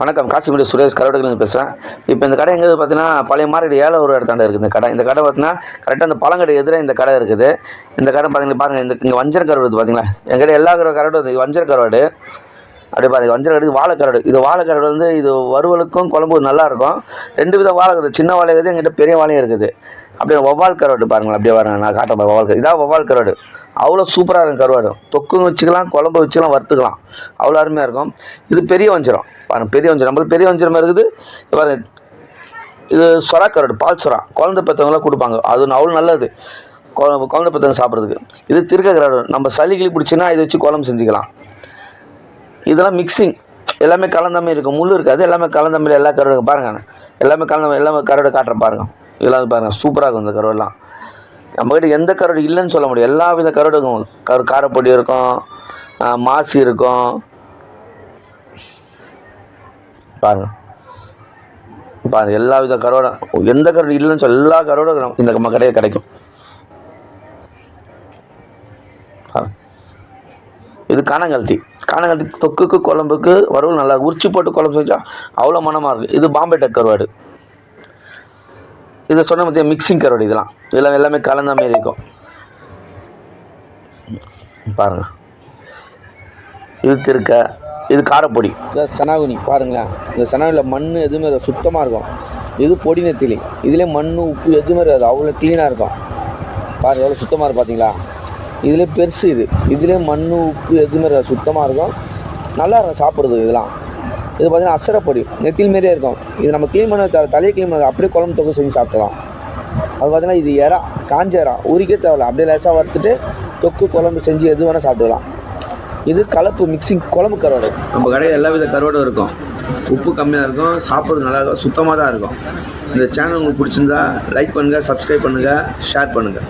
வணக்கம். காசிமீடி சுரேஷ் கரோடுகள் பேசுகிறேன் இப்போ இந்த கடை எங்கே பார்த்தீங்கன்னா பழைய மார்க்கெட் ஏழை ஒரு இடத்தாண்ட இருக்குது. இந்த கடை இந்த கடை பார்த்தீங்கன்னா கரெக்டாக இந்த பழங்கடை எதிரே இந்த கடை இருக்குது. இந்த கடை பார்த்தீங்கன்னா பாருங்கள் இந்த இங்கே வஞ்சர கருவாடு பார்த்தீங்களா எங்கிட்ட எல்லா கரு கரோடும் இது வஞ்சர கருவாடு. அப்படியே பாருங்கள் வஞ்சர கருடு வாழை கருவாடு. இது வாழை வந்து இது வறுவலுக்கும் குழம்பு நல்லாயிருக்கும் ரெண்டு வித வாழை இருக்குது. சின்ன வாழை இருக்குது எங்கிட்ட பெரிய வாழையும் இருக்குது. அப்படியே வவ்வால் கருவாடு பாருங்களேன். அப்படியே வரேன் நான் காட்டுறேன் ஒவ்வால் இதான் வவ்வால் கருவாடு. அவ்வளோ சூப்பராக இருக்கும் கருவாடு. தொக்குன்னு வச்சுக்கலாம் குழம்பு வச்சுக்கலாம் வறுத்துக்கலாம். அவ்வளோ அருமையாக இருக்கும். இது பெரிய வஞ்சிரம். பாருங்கள் பெரிய வஞ்சிரம். நம்மளுக்கு பெரிய வஞ்சிரம் இருக்குது. இது இது சொரா கருவாடு பால் சொரா. குழந்தை பெற்றவங்களாம் கொடுப்பாங்க. அது அவ்வளோ நல்லது. குழ- குழந்தை பெற்றவங்க சாப்பிட்றதுக்கு. இது திருக்க கருவாடு. நம்ம சளி கிளி பிடிச்சின்னா இதை வச்சு குழம்பு செஞ்சுக்கலாம். இதெல்லாம் மிக்சிங் எல்லாமே கலந்த இருக்கும். முள் இருக்காது. எல்லாமே கலந்த எல்லா கருவாடு பாருங்க. எல்லாமே கலந்த எல்லாமே கருவாடு காட்டுறேன் பாருங்கள் இதெல்லாம் பாருங்கள் சூப்பராக இருக்கும் இந்த கருவெல்லாம் நம்மகிட்ட எந்த கருவாடு இல்லைன்னு சொல்ல முடியும் எல்லா வித கருடுக்கும் கரு காரப்பொடி இருக்கும் மாசி இருக்கும். பாருங்க. பாருங்க எல்லா வித கருவாடும் எந்த கருவாடு இல்லைன்னு சொல்ல எல்லா கருவாடும் இந்த நம்ம கடையில் கிடைக்கும். இது காணங்கல்தி காணங்கல்தி தொக்குக்கு குழம்புக்கு வறுவல் நல்லா உரிச்சு போட்டு குழம்பு செஞ்சா அவ்வளோ மனமாக இருக்குது இது பாம்பே டக் கருவாடு. இதை சொன்ன மத்திய மிக்சிங் கரோடு இதெல்லாம். இதெல்லாம் எல்லாமே கலந்த மாதிரி இருக்கும். பாருங்க. இது திருக்க இது காரப்பொடி. இதான் சனாகுனி பாருங்களேன். இந்த சனாகுனியில் மண் எதுவுமே இருக்காது, சுத்தமாக இருக்கும். இது பொடி நெத்திலி. இதிலே மண் உப்பு எதுவுமே இருக்காது. அவ்வளோ க்ளீனாக இருக்கும். பாருங்க எவ்வளோ சுத்தமாக இருக்கு பார்த்தீங்களா இதுலேயே பெருசு இது. இதிலே மண் உப்பு எதுவுமே இருக்காது. சுத்தமாக இருக்கும். நல்லா இருக்கும் சாப்பிட்றது இதெல்லாம். இது பார்த்தீங்கன்னா அசரப்பொடி நெத்தில் மாரியே இருக்கும். இது நம்ம க்ளீன் பண்ண தலையை க்ளீன் பண்ண அப்படியே குழம்பு தொகை செஞ்சு சாப்பிடலாம் அது பார்த்தீங்கன்னா இது எறா காஞ்ச எறா. உரிக்கே தேவையில்ல. அப்படியே லேசாக வறுத்துட்டு தொக்கு குழம்பு செஞ்சு எது வேணால் சாப்பிடலாம் இது கலப்பு மிக்சிங் குழம்பு கருவாடு. நம்ம கடையில் எல்லா வித கருவாடும் இருக்கும். உப்பு கம்மியாக இருக்கும். சாப்பிட்றது நல்லா இருக்கும். சுத்தமாக தான் இருக்கும். இந்த சேனல் உங்களுக்கு பிடிச்சிருந்தா லைக் பண்ணுங்கள் சப்ஸ்கிரைப் பண்ணுங்கள் ஷேர் பண்ணுங்கள்